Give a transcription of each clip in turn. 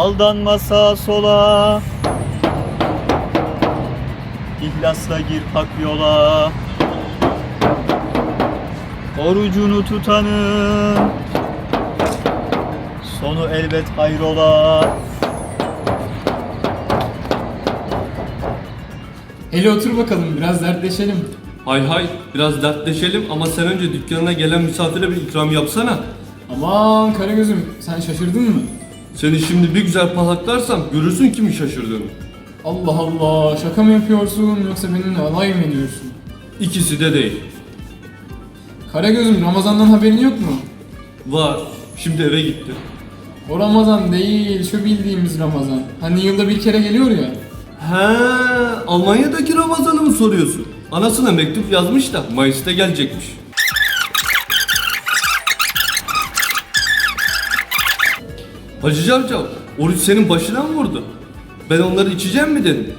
Aldanma sağa sola İhlasla gir hak yola Orucunu tutanın Sonu elbet hayrola Hele otur bakalım biraz dertleşelim. Hay hay biraz dertleşelim ama sen önce dükkanına gelen misafire bir ikram yapsana. Aman Karagöz'üm sen şaşırdın mı? Seni şimdi bir güzel pataklarsam görürsün kimin şaşırdığını. Allah Allah şaka mı yapıyorsun yoksa benimle alay mı ediyorsun? İkisi de değil. Karagöz'üm Ramazan'dan haberin yok mu? Var. Şimdi eve gitti. O Ramazan değil şu bildiğimiz Ramazan. Hani yılda bir kere geliyor ya. He, Almanya'daki Ramazan'ı mı soruyorsun? Anasına mektup yazmış da Mayıs'ta gelecekmiş. Hacı Cavcav, oruç senin başına mı vurdu? Ben onları içeceğim mi dedim.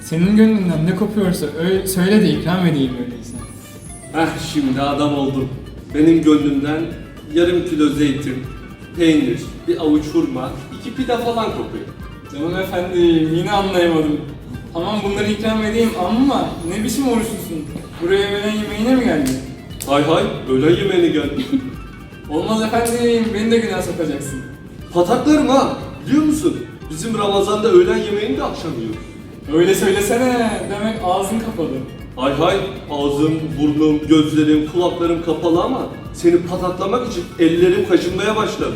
Senin gönlünden ne kopuyorsa öyle, söyle de ikram edeyim öyleyse. Heh şimdi adam oldum. Benim gönlümden yarım kilo zeytin, peynir, bir avuç hurma, iki pide falan kopuyor. Canım efendim yine anlayamadım. Tamam bunları ikram edeyim ama ne biçim oruçlusun? Buraya öğlen yemeğine mi geldin? Hay hay, öğlen yemeğine geldim. Olmaz efendim beni de günah sokacaksın. Pataklarım ha, biliyor musun? Bizim Ramazan'da öğlen yemeğini de akşam yiyoruz. Öyle söylesene demek ağzın kapalı. Hay hay, ağzım, burnum, gözlerim, kulaklarım kapalı ama seni pataklamak için ellerim kaşınmaya başladı.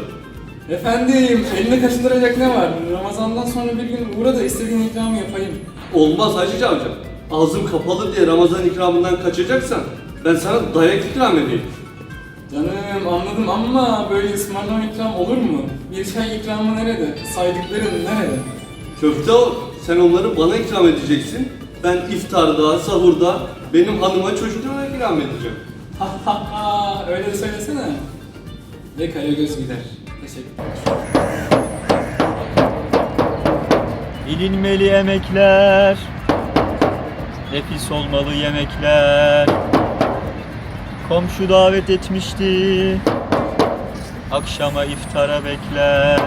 Efendim eline kaşındıracak ne var? Ramazandan sonra bir gün uğra da istediğin ikramı yapayım. Olmaz Hacı Cavcav. Ağzım kapalı diye Ramazan ikramından kaçacaksan ben sana dayak ikram edeyim. Canım anladım ama böyle ısmarlama ikram olur mu? Bir çay ikramı nerede? Saydıkların nerede? Köfte o. Sen onları bana ikram edeceksin. Ben iftarda, sahurda benim hanıma çocuklara ikram edeceğim. Ha ha ha öyle de söylesene. Ve Karagöz gider. Teşekkürler. Bilinmeli emekler Nefis olmalı yemekler Komşu davet etmişti. Akşama iftara bekler